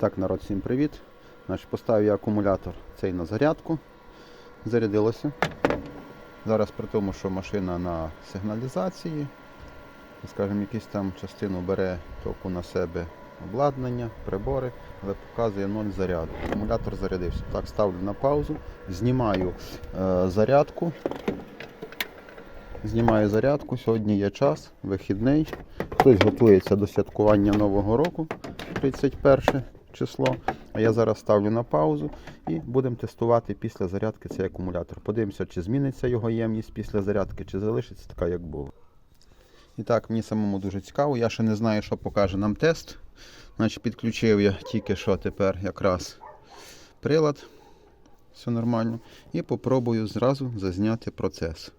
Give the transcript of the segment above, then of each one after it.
Так, народ, всім привіт. Значить, поставив я акумулятор цей на зарядку. Зарядилося. Зараз при тому, що машина на сигналізації, скажімо, якусь там частину бере току на себе обладнання, прибори, але показує 0 заряду. Акумулятор зарядився. Так, ставлю на паузу, знімаю е, зарядку. Знімаю зарядку. Сьогодні є час, вихідний. Хтось готується до святкування Нового року, 31 число. А я зараз ставлю на паузу і будемо тестувати після зарядки цей акумулятор. Подивимося, чи зміниться його ємність після зарядки, чи залишиться така, як було. І так, мені самому дуже цікаво. Я ще не знаю, що покаже нам тест. Значить, підключив я тільки що тепер якраз прилад. Все нормально. І попробую зразу зазняти процес.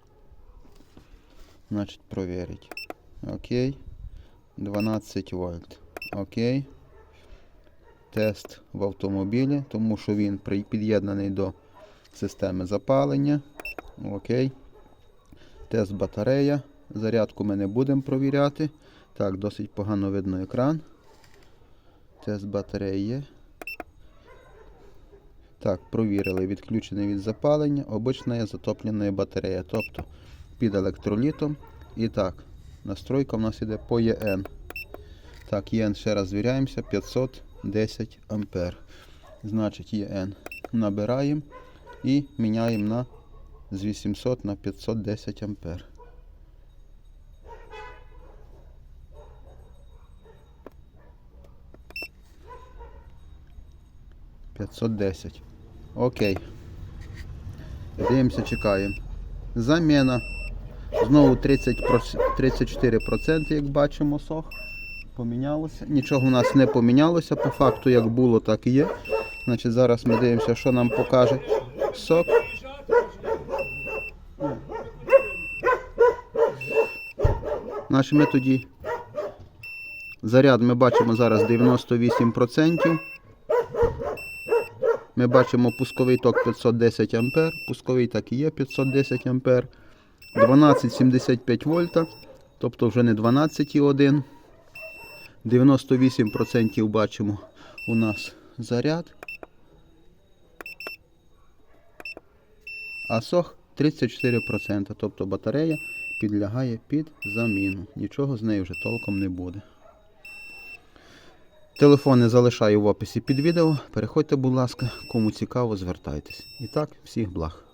Значить, провірить. Окей. 12 вольт. Окей. Тест в автомобілі, тому що він під'єднаний до системи запалення. Окей. Тест батарея. Зарядку ми не будемо провіряти. Так, досить погано видно екран. Тест батареї. Так, провірили. Відключений від запалення. Обична є затоплена батарея. Тобто під електролітом. І так, настройка в нас іде по ЄН. Так, ЄН ще раз звіряємося. 510 ампер. Значить, ЄН набираємо і міняємо на з 800 на 510 ампер. П'ятсот десять. Окей. Дивимося, чекаємо. Заміна. Знову 30, 34%, як бачимо, сох. Помінялося. Нічого у нас не помінялося. По факту, як було, так і є. Значить, зараз ми дивимося, що нам покаже сок. Значить, ми тоді заряд ми бачимо зараз 98%. Ми бачимо пусковий ток 510 А. Пусковий так і є 510 А. 12,75 вольта, тобто вже не 12,1. 98% бачимо у нас заряд. А сох 34%, тобто батарея підлягає під заміну. Нічого з нею вже толком не буде. Телефони залишаю в описі під відео. Переходьте, будь ласка, кому цікаво, звертайтесь. І так, всіх благ.